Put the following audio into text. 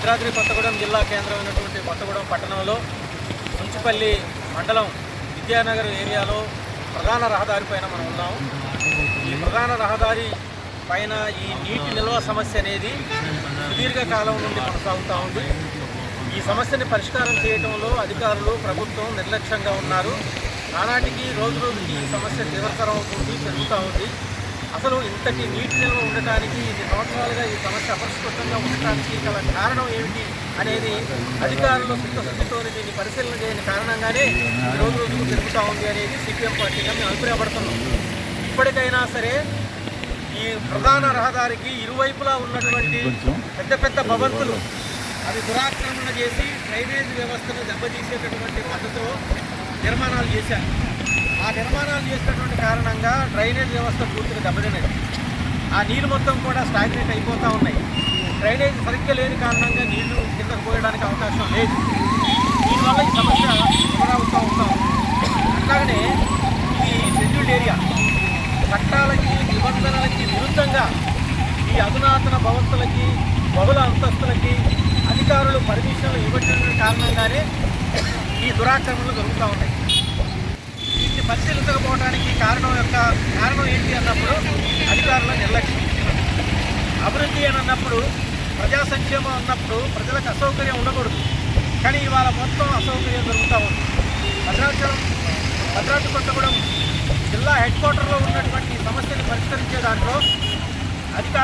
భద్రాద్రి కొత్తగూడెం జిల్లా కేంద్రమైనటువంటి కొత్తగూడెం పట్టణంలో ఉంచుపల్లి మండలం విద్యానగర్ ఏరియాలో ప్రధాన రహదారి పైన మనం ఉన్నాము ఈ ప్రధాన రహదారి పైన ఈ నీటి నిల్వ సమస్య అనేది సుదీర్ఘకాలం నుండి కొనసాగుతూ ఉంది. ఈ సమస్యని పరిష్కారం చేయడంలో అధికారులు ప్రభుత్వం నిర్లక్ష్యంగా ఉన్నారు. నానాటికి రోజు రోజుకి ఈ సమస్య తీవ్రతరం అవుతుంది పెరుగుతూ ఉంది. అసలు ఇంతటి నీటి నిల్వ ఉండటానికి ఇన్ని సంవత్సరాలుగా ఈ సమస్య అపరిష్కృతంగా ఉండటానికి గల కారణం ఏమిటి అనేది అధికారులు చిత్తశుద్ధితో దీన్ని పరిశీలన చేయని కారణంగానే రోజు రోజుకు పెరుగుతూ ఉంది అనేది సిపిఎం పార్టీగా మేము అభిప్రాయపడుతున్నాం. ఇప్పటికైనా సరే ఈ ప్రధాన రహదారికి ఇరువైపులా ఉన్నటువంటి పెద్ద పెద్ద భవంతులు అవి దురాక్రమణ చేసి డ్రైనేజ్ వ్యవస్థను దెబ్బతీసేటటువంటి పద్ధతిలో నిర్మాణాలు చేశారు. ఆ నిర్మాణాలు చేసినటువంటి కారణంగా డ్రైనేజ్ వ్యవస్థ పూర్తిగా దెబ్బతినది ఆ నీళ్ళు మొత్తం కూడా స్టాగ్నేట్ అయిపోతూ ఉన్నాయి. డ్రైనేజ్ సరిగ్గా లేని కారణంగా నీళ్ళు కిందకు పోయడానికి అవకాశం లేదు. దీనివల్ల ఈ సమస్య ఎదురవుతూ ఉంటాం అట్లాగనే ఇది షెడ్యూల్డ్ ఏరియా చట్టాలకి నిబంధనలకి విరుద్ధంగా ఈ అధునాతన భవంతులకి బహుళ అంతస్తులకి అధికారులు పర్మిషన్లు ఇవ్వడం కారణంగానే ఈ దురాక్రమణలు జరుగుతూ ఉన్నాయి. దీన్ని పరిశీలించకపోవడానికి కారణం యొక్క కారణం ఏంటి అన్నప్పుడు అధికారుల నిర్లక్ష్యం. అభివృద్ధి అని అన్నప్పుడు ప్రజా సంక్షేమం అన్నప్పుడు ప్రజలకు అసౌకర్యం ఉండకూడదు. కానీ ఇవాళ మొత్తం అసౌకర్యం జరుగుతూ ఉంది. భద్రాచలం భద్రాద్రి కొత్తగూడెం జిల్లా హెడ్ క్వార్టర్లో ఉన్నటువంటి సమస్యను పరిష్కరించే దాంట్లో అధికారులు